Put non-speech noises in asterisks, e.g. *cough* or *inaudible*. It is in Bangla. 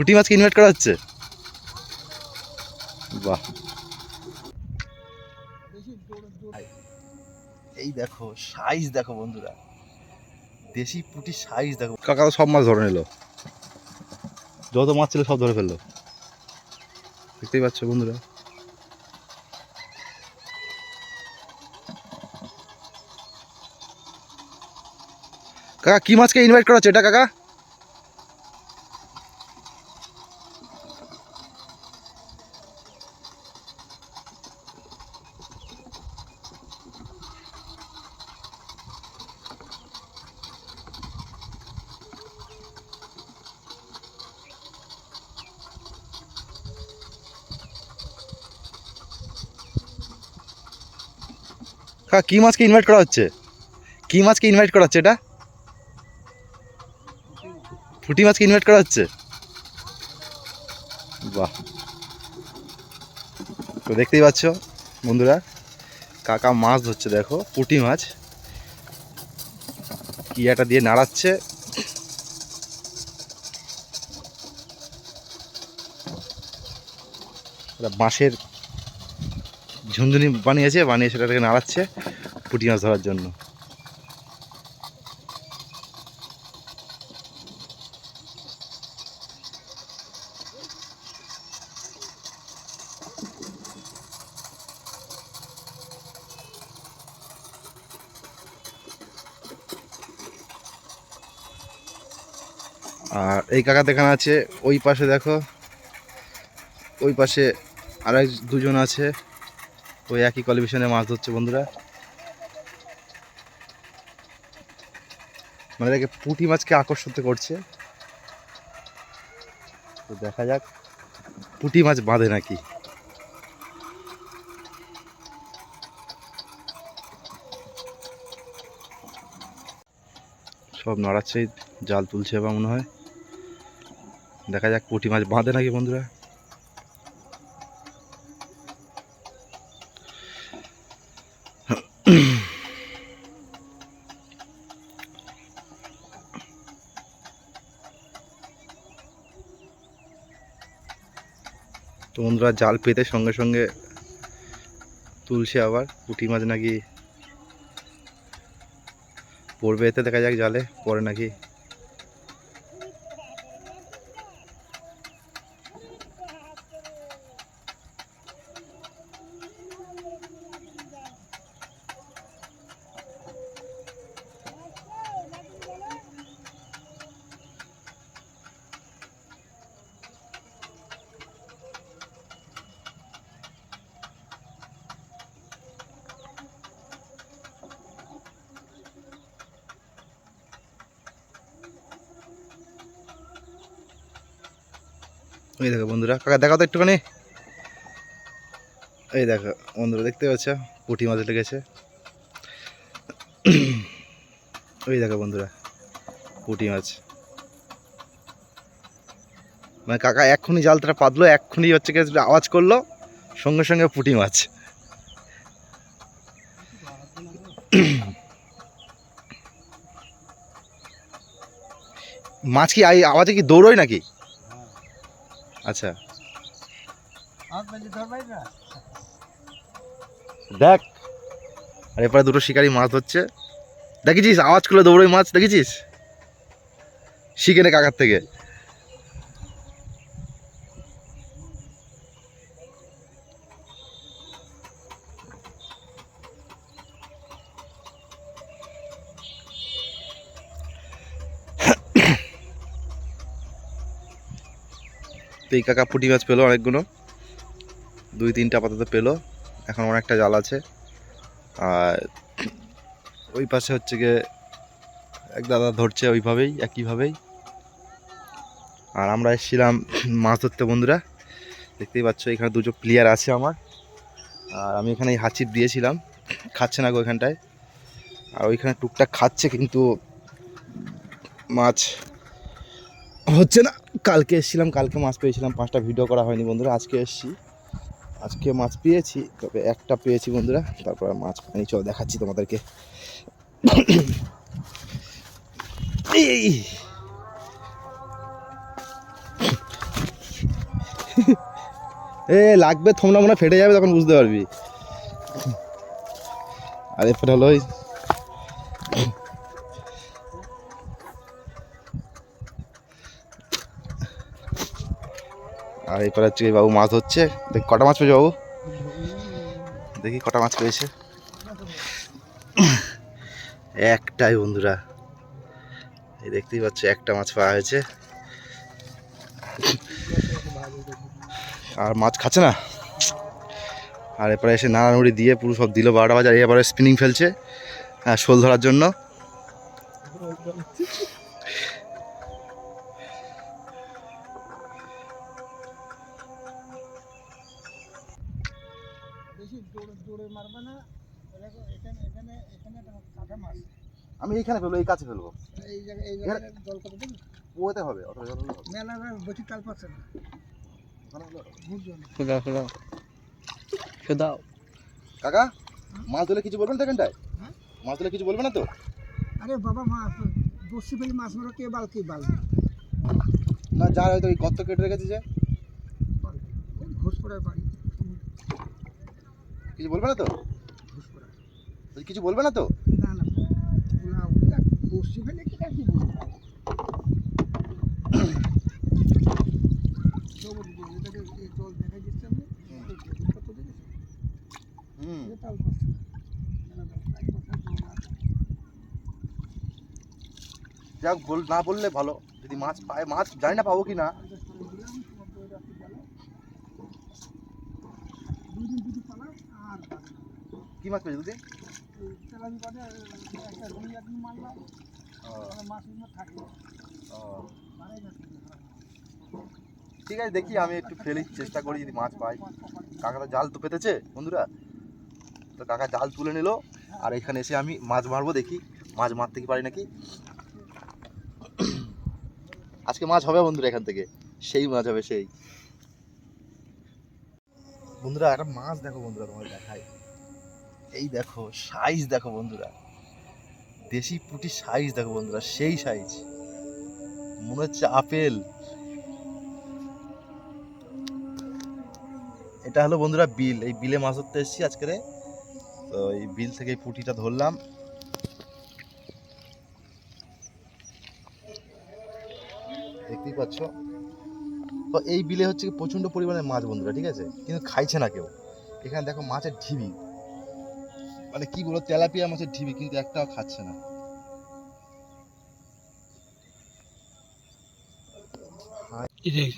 পুঁটি মাছকে ইনভাইট করা হচ্ছে? বাহ। এই দেখো সাইজ দেখো বন্ধুরা। দেশি পুঁটির সাইজ দেখো। কাকা তো সব মাছ ধরে নিল। যত মাছ ছিল সব ধরে ফেলল। দেখতেই পাচ্ছ বন্ধুরা। কাকা কি মাছকে ইনভাইট করা হচ্ছে? এটা কাকা? কাকা, কী মাছকে ইনভাইট করা হচ্ছে? কী মাছকে ইনভাইট করা হচ্ছে এটা? পুঁটি মাছকে ইনভাইট করা হচ্ছে? বাহ। তো দেখতেই পাচ্ছ বন্ধুরা, কাকা মাছ ধরছে, দেখো, পুঁটি মাছ। একটা দিয়ে নাড়াচ্ছে। বাঁশের ঝুনঝুনি বানিয়েছে, বানিয়ে সেটাকে নাড়াচ্ছে পুঁটি মাছ ধরার জন্য। আর এই কাকা দেখানো আছে, ওই পাশে দেখো, ওই পাশে আরেক দুজন আছে। ওই একই কলিভিশনে মাছ ধরছে বন্ধুরা। মানে দেখে পুঁটি মাছকে আকর্ষিত করছে। তো দেখা যাক, পুঁটি মাছ বাঁধে নাকি। সব নড়াচ্ছে, জাল তুলছে বা মনে হয়। দেখা যাক পুঁটি মাছ বাঁধে নাকি বন্ধুরা। *clears throat* তো জাল পেতে সঙ্গে সঙ্গে তুলছে আবার পুঁটি মাছ নাকি পড়বে এতে, দেখা যাক জালে পরে নাকি। এই দেখো বন্ধুরা, কাকা দেখাও তো একটুখানি। এই দেখো বন্ধুরা, দেখতে পাচ্ছ? পুঁটি মাছ লেগেছে। ওই দেখো বন্ধুরা, পুঁটি মাছ। মানে কাকা এক্ষুনি জালটা পাতলো, এক্ষুনি হচ্ছে কি আওয়াজ করল, সঙ্গে সঙ্গে পুঁটি মাছ। মাছ কি আওয়াজে কি দৌড়োয় নাকি? আচ্ছা। দেখ। আর এরপরে দুটো শিকারি মাছ ধরছে। দেখেছিস? আওয়াজ করলে দৌড়ই মাছ দেখেছিস? শিখে নে কাকার থেকে। তো এই কাকা পুঁটি মাছ পেল অনেকগুলো। দুই তিনটা আপাতত পেল। এখন অনেকটা জাল আছে। আর ওই পাশে হচ্ছে গিয়ে এক দাদা ধরছে ওইভাবেই, একইভাবেই। আর আমরা এসেছিলাম মাছ ধরতে, বন্ধুরা। দেখতেই পাচ্ছ, এখানে দুটো প্লেয়ার আছে আমার। আর আমি এখানে এই হাঁচিপ দিয়েছিলাম। খাচ্ছে না গো ওইখানটায় আর ওইখানে টুকটাক খাচ্ছে, কিন্তু মাছ হচ্ছে না, কালকে এসেছিলাম, কালকে মাছ পেয়েছিলাম, পাঁচটা ভিডিও করা হয়নি বন্ধুরা, আজকে এসেছি। আজকে মাছ পেয়েছি, তবে একটা পেয়েছি বন্ধুরা, তারপর মাছ পাইনি। চলো দেখাচ্ছি তোমাদেরকে। এ, লাগবে, থমনা মনে ফেটে যাবে, তখন বুঝতে পারবি। আর এরপরে হলো আর এরপরে হচ্ছে বাবু মাছ ধরছে। দেখ, কটা মাছ পেয়েছে বাবু? দেখি কটা মাছ পেয়েছে। একটাই বন্ধুরা। এই দেখতেই পাচ্ছ, একটা মাছ পাওয়া হয়েছে। আর মাছ খাচ্ছে না? আর এরপরে এসে নাড়ানুড়ি দিয়ে পুরো সব দিল বারোটা বাজার, এরপরে স্পিনিং ফেলছে হ্যাঁ শোল ধরার জন্য। মারবে না। এখানে এখানে এখানে আমি এইখানে ফেলব এই কাছে ফেলব। এই জায়গায় এই জায়গায় জল ওতে হবে জল তাল পাচ্ছে না। কাকা মাছ ধরলে কিছু বলবেন তো এখানটায় হ্যাঁ? মাছ ধরলে কিছু বলবে না তো? আরে বাবা মাছ বসি ফেলি মাছ মারো কে বাল কে বাল? না যার হয়তো ওই গর্ত কেটে রেখেছে যে। ঘুষ পড়ার বাড়ি। কিছু বলবে না তো? কিছু বলবে না তো? হুম। যাক বল না বললে ভালো। যদি মাছ পায় মাছ জানি না পাবো কি না। কি মাছ পেয়েছে না। ঠিক আছে, দেখি, আমি একটু ফেলি চেষ্টা করি যদি মাছ পাই। কাকা তো জাল তো পেতেছে, বন্ধুরা। তো কাকা জাল তুলে নিল, আর এখানে এসে আমি মাছ মারবো, দেখি। মাছ মারতে কি পারি নাকি? আজকে মাছ হবে বন্ধুরা এখান থেকে। সেই মাছ হবে সেই। বন্ধুরা, একটা মাছ দেখো বন্ধুরা তোমার দেখাই। এই দেখো সাইজ দেখো বন্ধুরা। দেশি পুটি সাইজ দেখো বন্ধুরা, সেই সাইজ মনে হচ্ছে আপেল। এটা হলো বন্ধুরা বিল। এই বিলে মাছ ধরতে এসেছি আজকে তো এই বিল থেকে এই পুঁটিটা ধরলাম। দেখতেই পাচ্ছ? তো এই বিলে হচ্ছে কি প্রচণ্ড পরিমাণে মাছ বন্ধুরা, ঠিক আছে? কিন্তু খাইছে না কেউ। এখানে দেখো মাছের ঢিবি। মানে কি বলো তেলাপিয়া মাছের ঢিবি, কিন্তু একটাও খাচ্ছে না। এই